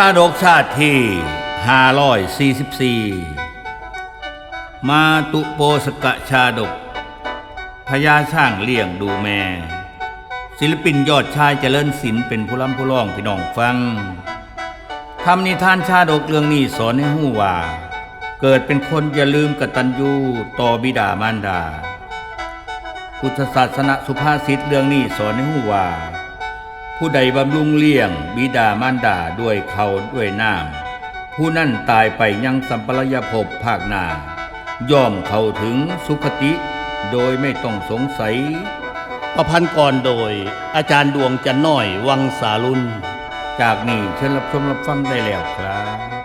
ชาดกชาติที่ 544 มาตุโปสกะชาดกพญาช่างเลี้ยงดูแม่ ศิลปินยอดชายเจริญศิลป์เป็นผู้ล้ำผู้ร้องพี่น้องฟังทำนิทานชาดกเรื่องนี้สอนให้หู้ว่า เกิดเป็นคนอย่าลืมกตัญญูต่อบิดามารดา พุทธศาสนาสุภาษิตเรื่องนี้สอนให้หู้ว่า ผู้ใดบำรุงเลี้ยง บิดามารดาด้วยเขาด้วยน้ำผู้นั่นตายไปยังสัมปรายภพภาคหน้าย่อมเข้าถึงสุคติ โดยไม่ต้องสงสัย ประพันธ์ก่อนโดย อาจารย์ดวงจันน้อยวังสาลุน จากนี้เชิญรับชมรับฟังได้แล้วครับ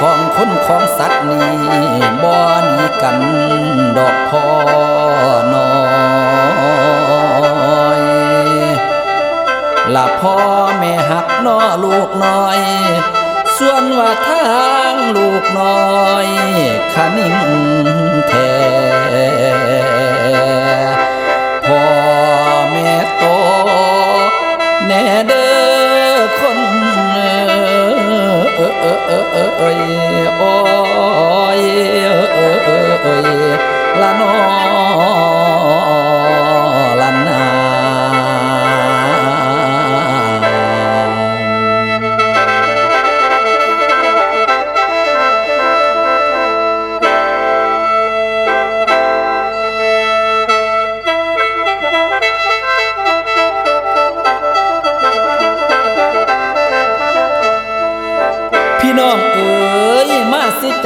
ของคนของสัตว์นี่บ่หนีกันดอกพอน้อยละพ่อแม่หักน้อลูกน้อย ส่วนว่าทางลูกน้อยขนิ่งแท้พ่อแม่โตแน่เด้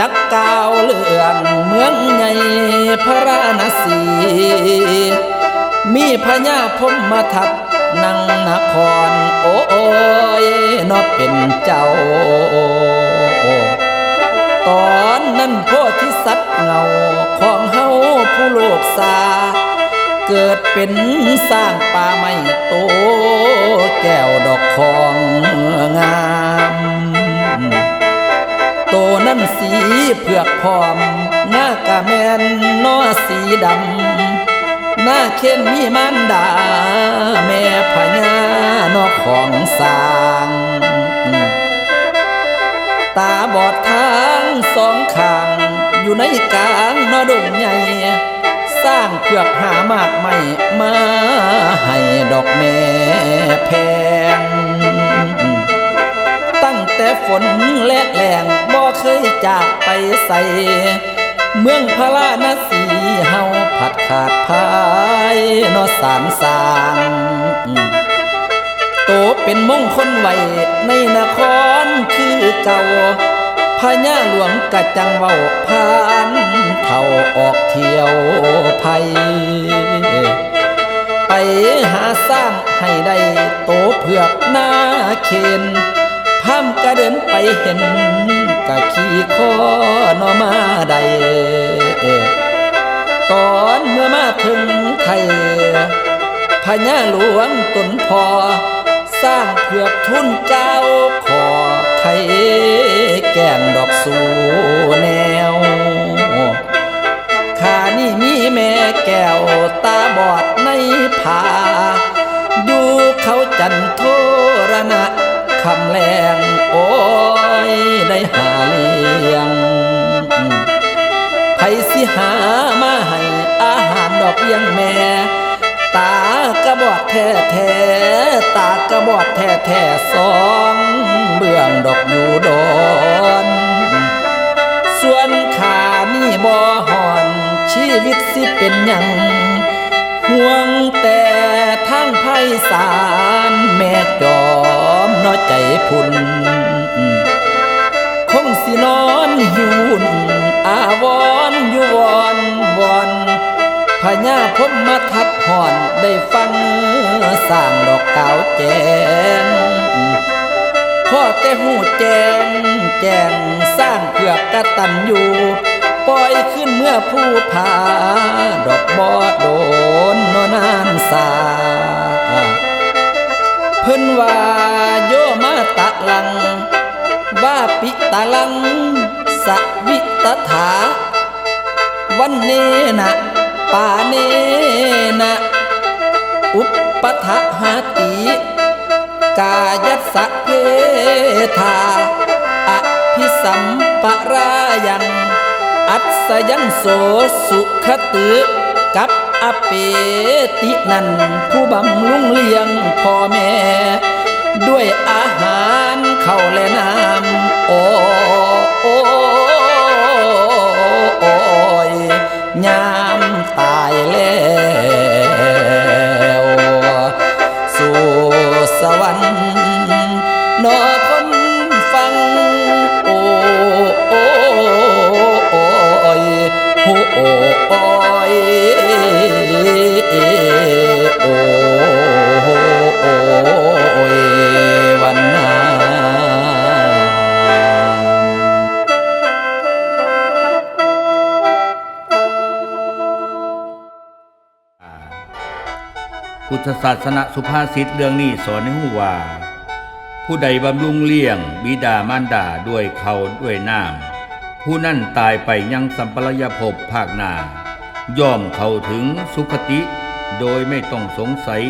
จักกาวเรื่องเมืองใหญ่พระราณสี มีพญาพมมาทับนังนคร โอ้ยนอเป็นเจ้า ตอนนั้นโพธิสัตว์เงาของเฮาผู้โลกสา เกิดเป็นสร้างป่าไม้โต แก้วดอกของงา น้าเข็นมีมันดา แม่พญานอกของสาง ตาบอดทางสองข้าง อยู่ในกลางนอดงใหญ่ สร้างเผือกหามากไม่มาให้ดอกแม่แพง ตั้งแต่ฝนและแรงบ่เคยจากไปใส่ เมืองพระราณสีเฮา ขาดพายนอสารสางโตเป็นมงคลไว้ในนครคือเก่าพญาหลวงกะจังเว้าพานเท่าออกเที่ยวภัยไปหาสร้างให้ได้โตเผือกหน้าเคนพามกระเดินไปเห็นกะขี่คอนอมาใด ตอนเมื่อมาถึงไทยพญาหลวงตนพอ สร้างเผือกทุนเก้าขอไข่แก้งดอกสูแนวข้านี่มีแม่แก้วตาบอดในผาอยู่เขาจันโทรณะคำแรงโอ้ยได้หาเลี้ยงไผสิหา อกเลี้ยงแม่ ตากระบอดแท้แท้ตากระบอดแท้แท้สองเบื้องดอกอยู่ดอนส่วนขานี่บ่หอนชีวิตสิเป็นยังห่วงแต่ทางไพศาลแม่จอมน้อยใจพุ่นคงสินอนหิวุ่นอาวร พญาพมมาทัดห่อนได้ฟังสร้างดอกกาวแจงพ่อแต่หูแจงแจงสร้างเผือกกระตันอยู่ปล่อยขึ้นเมื่อผู้พาดอกบอโดนนนานสาเพิ่นว่าโยมาตะลัง ว่าปิตะลังสวิตถาวันเนนะ ปาเนนะอุปปทะหาติ กายัสะเพทาอภิสัมปรายัง อัศยันโสสุขตึกับอเปตินันผู้บำรุงเลี้ยงพ่อแม่ ด้วยอาหารเข้าและน้ำโอ้โอ้โอ้ยยา ตายแล้วสู่สวรรค์ พุทธศาสนาสุภาษิตเรื่องนี้สอนให้หูว่า ผู้ใดบำรุงเลี้ยง บิดามารดาด้วยเขาด้วยน้ำผู้นั่นตายไปยังสัมปรายภพภาคหน้าย่อมเข้าถึงสุคติ โดยไม่ต้องสงสัย